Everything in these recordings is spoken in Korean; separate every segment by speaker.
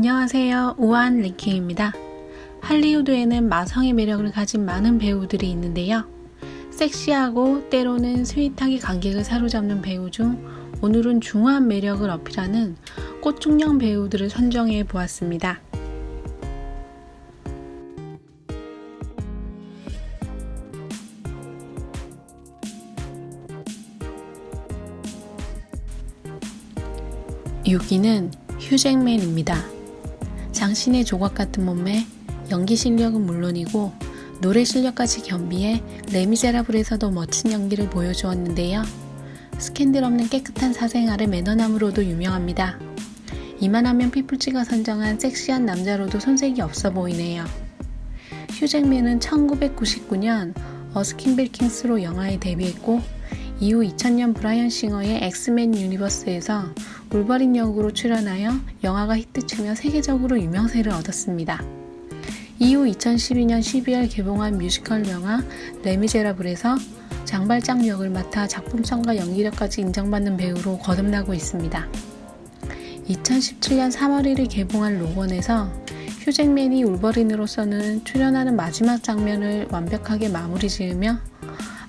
Speaker 1: 안녕하세요. 우한 리키입니다. 할리우드에는 마성의 매력을 가진 많은 배우들이 있는데요. 섹시하고 때로는 스윗하게 관객을 사로잡는 배우 중 오늘은 중후한 매력을 어필하는 꽃중년 배우들을 선정해 보았습니다. 유기는 휴잭맨입니다. 장신의 조각 같은 몸매, 연기 실력은 물론이고 노래 실력까지 겸비해 레미제라블에서도 멋진 연기를 보여주었는데요. 스캔들 없는 깨끗한 사생활의 매너남으로도 유명합니다. 이만하면 피플지가 선정한 섹시한 남자로도 손색이 없어 보이네요. 휴잭맨은 1999년 어스킨 빌킹스로 영화에 데뷔했고 이후 2000년 브라이언 싱어의 엑스맨 유니버스에서 울버린 역으로 출연하여 영화가 히트치며 세계적으로 유명세를 얻었습니다. 이후 2012년 12월 개봉한 뮤지컬 영화 레미제라블에서 장발장 역을 맡아 작품성과 연기력까지 인정받는 배우로 거듭나고 있습니다. 2017년 3월 1일 개봉한 로건에서 휴잭맨이 울버린으로서는 출연하는 마지막 장면을 완벽하게 마무리 지으며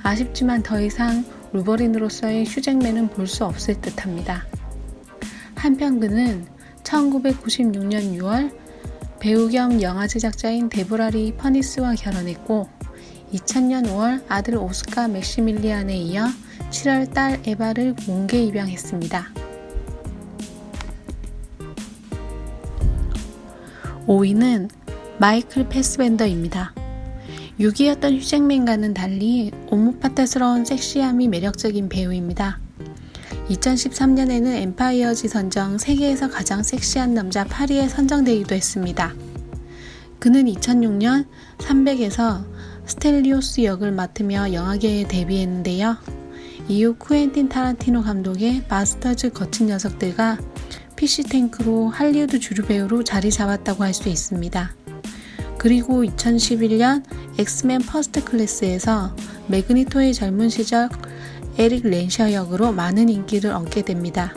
Speaker 1: 아쉽지만 더 이상 울버린으로서의 휴잭맨은 볼 수 없을 듯 합니다. 한편 그는 1996년 6월 배우 겸 영화 제작자인 데보라리 퍼니스와 결혼했고 2000년 5월 아들 오스카 맥시밀리안에 이어 7월 딸 에바를 공개 입양했습니다. 5위는 마이클 패스벤더입니다. 6위였던 휴잭맨과는 달리 오무파타스러운 섹시함이 매력적인 배우입니다. 2013년에는 엠파이어지 선정 세계에서 가장 섹시한 남자 8위에 선정되기도 했습니다. 그는 2006년 300에서 스텔리오스 역을 맡으며 영화계에 데뷔했는데요. 이후 쿠엔틴 타란티노 감독의 마스터즈 거친 녀석들과 피시탱크로 할리우드 주류 배우로 자리 잡았다고 할 수 있습니다. 그리고 2011년 엑스맨 퍼스트 클래스에서 매그니토의 젊은 시절 에릭 렌셔 역으로 많은 인기를 얻게 됩니다.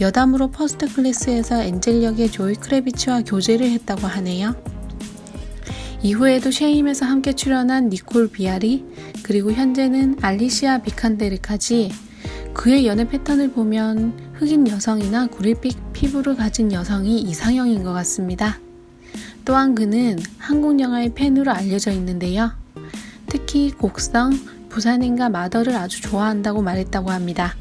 Speaker 1: 여담으로 퍼스트 클래스에서 엔젤 역의 조이 크레비치와 교제를 했다고 하네요. 이후에도 쉐임에서 함께 출연한 니콜 비아리 그리고 현재는 알리시아 비칸데르까지 그의 연애 패턴을 보면 흑인 여성이나 구릿빛 피부를 가진 여성이 이상형인 것 같습니다. 또한 그는 한국 영화의 팬으로 알려져 있는데요. 특히 곡성, 부산인가 마더를 아주 좋아한다고 말했다고 합니다.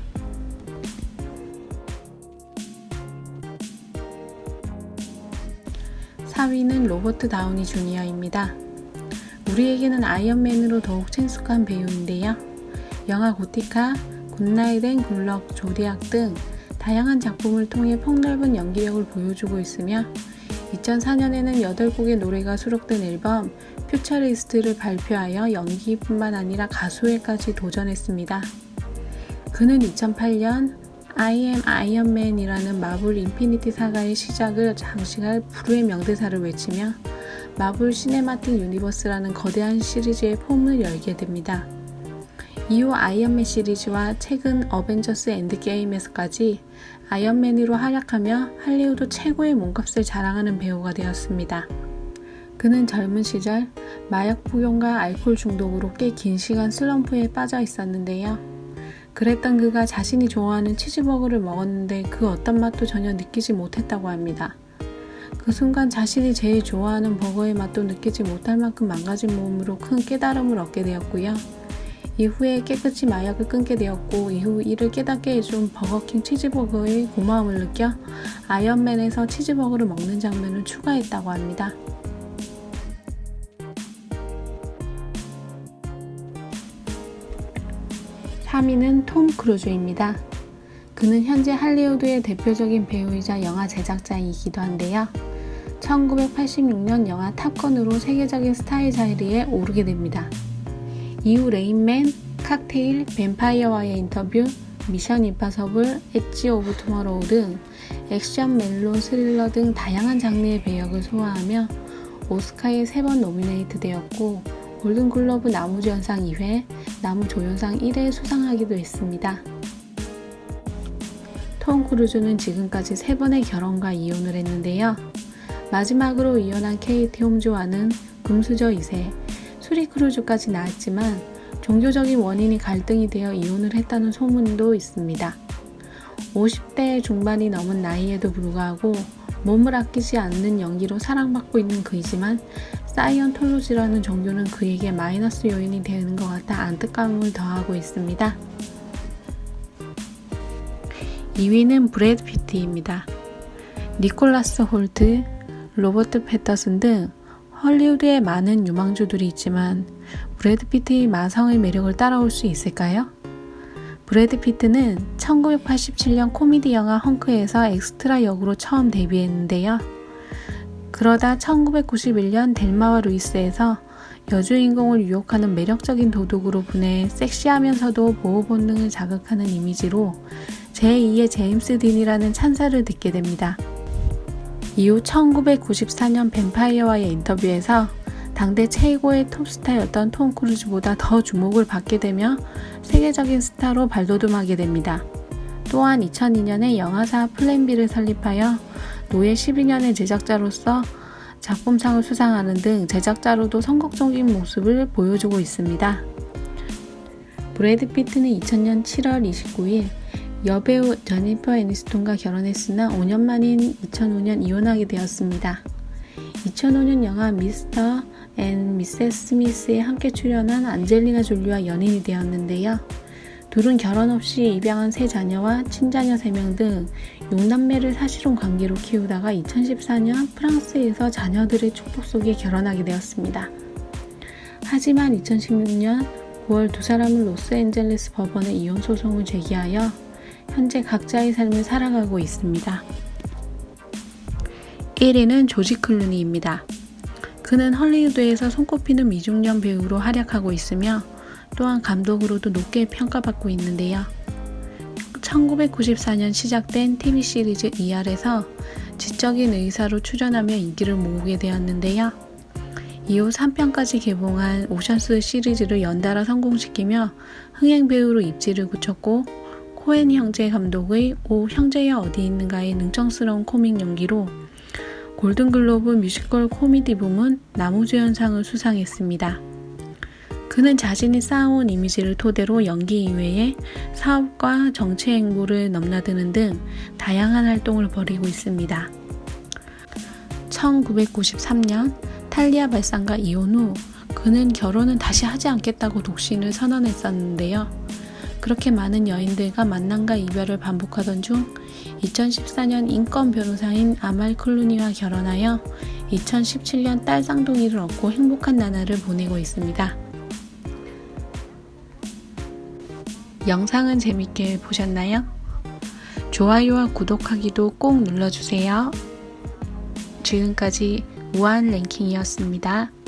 Speaker 1: (4위는) 로버트 다우니 주니어입니다. 우리에게는 아이언맨으로 더욱 친숙한 배우인데요. 영화 고티카, 굿나잇 앤 굴럭, 조디악 등 다양한 작품을 통해 폭넓은 연기력을 보여주고 있으며 2004년에는 8곡의 노래가 수록된 앨범 퓨처리스트를 발표하여 연기뿐만 아니라 가수에까지 도전했습니다. 그는 2008년 I am Iron Man이라는 마블 인피니티 사가의 시작을 장식할 불후의 명대사를 외치며 마블 시네마틱 유니버스라는 거대한 시리즈의 폼을 열게 됩니다. 이후 아이언맨 시리즈와 최근 어벤져스 엔드게임에서까지 아이언맨으로 활약하며 할리우드 최고의 몸값을 자랑하는 배우가 되었습니다. 그는 젊은 시절 마약 복용과 알코올 중독으로 꽤 긴 시간 슬럼프에 빠져 있었는데요. 그랬던 그가 자신이 좋아하는 치즈버거를 먹었는데 그 어떤 맛도 전혀 느끼지 못했다고 합니다. 그 순간 자신이 제일 좋아하는 버거의 맛도 느끼지 못할 만큼 망가진 몸으로 큰 깨달음을 얻게 되었고요. 이후에 깨끗이 마약을 끊게 되었고 이후 이를 깨닫게 해준 버거킹 치즈버거의 고마움을 느껴 아이언맨에서 치즈버거를 먹는 장면을 추가했다고 합니다. 3위는 톰 크루즈입니다. 그는 현재 할리우드의 대표적인 배우이자 영화 제작자이기도 한데요. 1986년 영화 탑건으로 세계적인 스타의 자리에 오르게 됩니다. 이후 레인맨, 칵테일, 뱀파이어와의 인터뷰, 미션 임파서블, 엣지 오브 투머로우 등 액션, 멜로, 스릴러 등 다양한 장르의 배역을 소화하며 오스카에 3번 노미네이트 되었고 골든글러브 나무주연상 2회, 나무조연상 1회 수상하기도 했습니다. 톰 크루즈는 지금까지 3번의 결혼과 이혼을 했는데요. 마지막으로 이혼한 케이티 홈즈와는 금수저 2세, 수리 크루즈까지 낳았지만 종교적인 원인이 갈등이 되어 이혼을 했다는 소문도 있습니다. 50대 중반이 넘은 나이에도 불구하고 몸을 아끼지 않는 연기로 사랑받고 있는 그이지만 사이언톨로지라는 종교는 그에게 마이너스 요인이 되는 것 같아 안타까움을 더하고 있습니다. 2위는 브래드 피트입니다. 니콜라스 홀트, 로버트 패터슨 등 헐리우드에 많은 유망주들이 있지만 브래드 피트의 마성의 매력을 따라올 수 있을까요? 브래드 피트는 1987년 코미디 영화 헝크에서 엑스트라 역으로 처음 데뷔했는데요. 그러다 1991년 델마와 루이스에서 여주인공을 유혹하는 매력적인 도둑으로 분해 섹시하면서도 보호 본능을 자극하는 이미지로 제2의 제임스 딘이라는 찬사를 듣게 됩니다. 이후 1994년 뱀파이어와의 인터뷰에서 당대 최고의 톱스타였던 톰 크루즈보다 더 주목을 받게 되며 세계적인 스타로 발돋움하게 됩니다. 또한 2002년에 영화사 플랜비를 설립하여 노예 12년의 제작자로서 작품상을 수상하는 등 제작자로도 성공적인 모습을 보여주고 있습니다. 브래드 피트는 2000년 7월 29일 여배우 제니퍼 애니스톤과 결혼했으나 5년 만인 2005년 이혼하게 되었습니다. 2005년 영화 미스터 앤 미세스 스미스에 함께 출연한 안젤리나 졸리와 연인이 되었는데요. 둘은 결혼 없이 입양한 세 자녀와 친자녀 3명 등 6남매를 사실혼 관계로 키우다가 2014년 프랑스에서 자녀들의 축복 속에 결혼하게 되었습니다. 하지만 2016년 9월 두 사람은 로스앤젤레스 법원에 이혼 소송을 제기하여 현재 각자의 삶을 살아가고 있습니다. 1위는 조지 클루니입니다. 그는 헐리우드에서 손꼽히는 미중년 배우로 활약하고 있으며 또한 감독으로도 높게 평가받고 있는데요. 1994년 시작된 TV 시리즈 ER에서 지적인 의사로 출연하며 인기를 모으게 되었는데요. 이후 3편까지 개봉한 오션스 시리즈를 연달아 성공시키며 흥행 배우로 입지를 굳혔고 코엔 형제 감독의 오 형제야 어디 있는가의 능청스러운 코믹 연기로 골든글로브 뮤지컬 코미디 부문 나무주연상을 수상했습니다. 그는 자신이 쌓아온 이미지를 토대로 연기 이외에 사업과 정치 행보를 넘나드는 등 다양한 활동을 벌이고 있습니다. 1993년 탈리아 발상과 이혼 후 그는 결혼은 다시 하지 않겠다고 독신을 선언했었는데요. 그렇게 많은 여인들과 만남과 이별을 반복하던 중 2014년 인권 변호사인 아말 클루니와 결혼하여 2017년 딸 쌍둥이를 얻고 행복한 나날을 보내고 있습니다. 영상은 재밌게 보셨나요? 좋아요와 구독하기도 꼭 눌러주세요. 지금까지 무한 랭킹이었습니다.